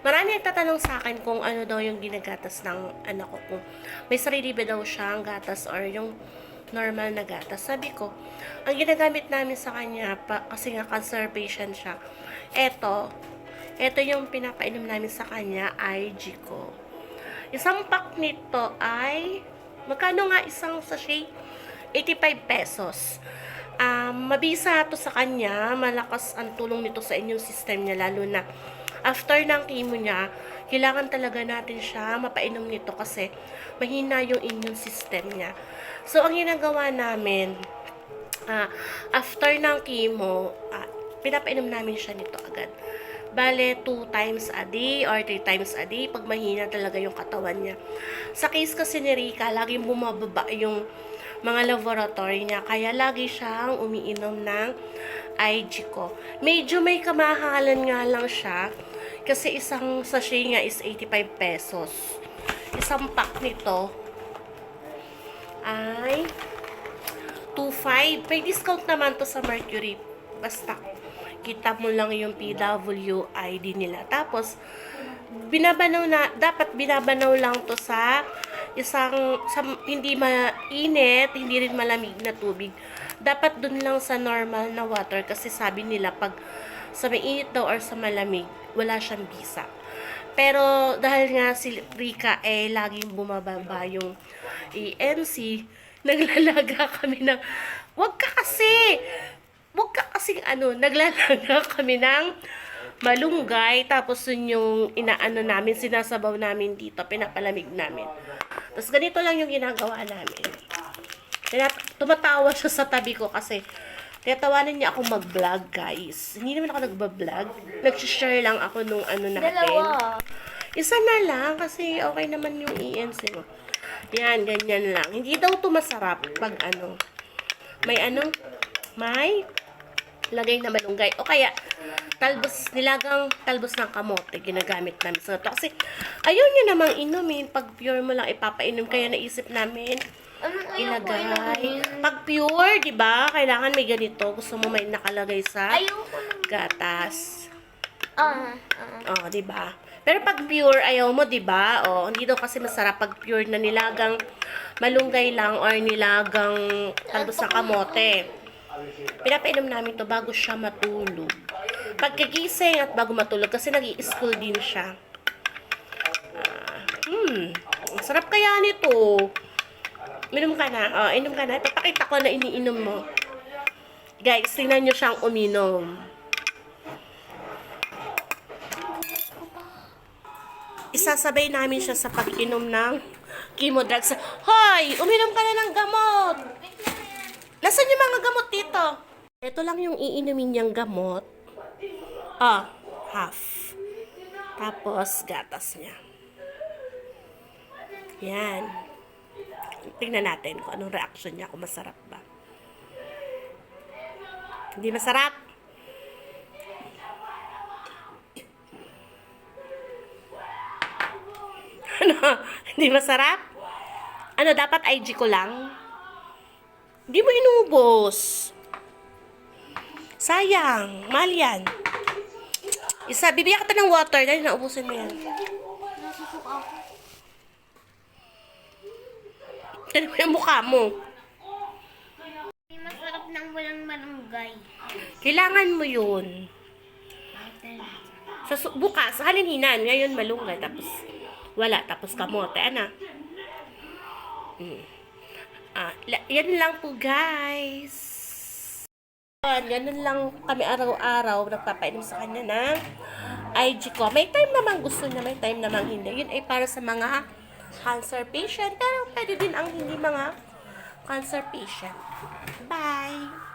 Marami nagtatanong sa akin kung ano daw yung ginagatas ng anak ko. Kung may sarili ba daw siyang gatas or yung normal na gatas. Sabi ko, ang ginagamit namin sa kanya, pa, kasi nga cancer patient siya, eto, eto yung pinapainom namin sa kanya, IG ko. Isang pack nito ay, magkano nga isang sachet? 85 pesos. Um, mabisa to sa kanya, malakas ang tulong nito sa inyong system niya, lalo na after ng chemo niya, kailangan talaga natin siya mapainom nito kasi mahina yung immune system niya. So, ang ginagawa namin, ah, after ng chemo, ah, pinapainom namin siya nito agad. Bale, two times a day or three times a day pag mahina talaga yung katawan niya. Sa case kasi ni Rika, laging bumababa yung mga laboratory niya. Kaya lagi siyang umiinom ng IG ko. Medyo may kamahalan nga lang siya. Kasi isang sachet nga is 85 pesos. Isang pack nito ay 2.5. May discount naman to sa Mercury. Basta, kita mo lang yung PWID nila. Tapos, binabanaw na, dapat binabanaw lang to sa isang, sa, hindi mainit, hindi rin malamig na tubig. Dapat dun lang sa normal na water kasi sabi nila pag sa mainit daw or sa malamig, wala siyang bisa. Pero dahil nga si Rika eh laging bumababa yung ANC, naglalaga kami ng wag ka kasi wag ka kasi ano, naglalaga kami ng malunggay tapos yun yung inaano namin, sinasabaw namin dito, pinapalamig namin. Tapos ganito lang yung ginagawa namin. Tinat- tumatawa siya sa tabi ko kasi tinatawanan niya ako mag-vlog, guys. Hindi naman ako nagba-vlog. Nag-share lang ako nung ano natin. Dalawa. Isa na lang kasi okay naman yung ENC mo. Yan, ganyan lang. Hindi daw to masarap pag ano. May ano? May lagay na malunggay. O kaya, talbos, nilagang talbos ng kamote, ginagamit namin sa ito. Kasi, ayaw niya namang inumin. Pag pure mo lang ipapainom. Kaya naisip namin, ilagay. inumin? Pag pure, di ba? Kailangan may ganito. Gusto mo may nakalagay sa ng... gatas. Ah, ah. Oh, 'di ba? Pero pag pure ayaw mo, 'di ba? Oh, hindi daw kasi masarap pag pure na nilagang malunggay lang or nilagang talbos ng kamote. Pinapainom namin to bago siya matulog. Pagkagising at bago matulog kasi nag school din siya. Ah, hmm, sarap kaya nito. Minom ka na. Oh, inom ka na. Ipapakita ko na iniinom mo. Guys, tingnan nyo siyang uminom. isasabay namin siya sa pag-inom ng chemo drugs. Hoy! Uminom ka na ng gamot! Nasaan yung mga gamot dito? Ito lang yung iinumin niyang gamot. Ah, half. Tapos, gatas niya. Yan. Tingnan natin kung anong reaction niya, kung masarap ba. Hindi masarap? Ano? Hindi masarap? Ano, dapat IG ko lang? Hindi mo inubos. Sayang. Mahal yan. Isa, bibigyan kita ng water dahil naubusin mo yan. Nasusuka ako. Mo yung mukha mo. Masarap ng walang malunggay. Kailangan mo yun. Sa su- bukas, halinhinan. Ngayon malunggay. Tapos, wala. Tapos kamote. Ano? Mm. Ah, yan lang po, guys. Ganun lang kami araw-araw nagpapainom sa kanya ng IG ko. May time naman gusto niya, may time naman hindi. Yun ay para sa mga cancer patient. Pero pwede din ang hindi mga cancer patient. Bye!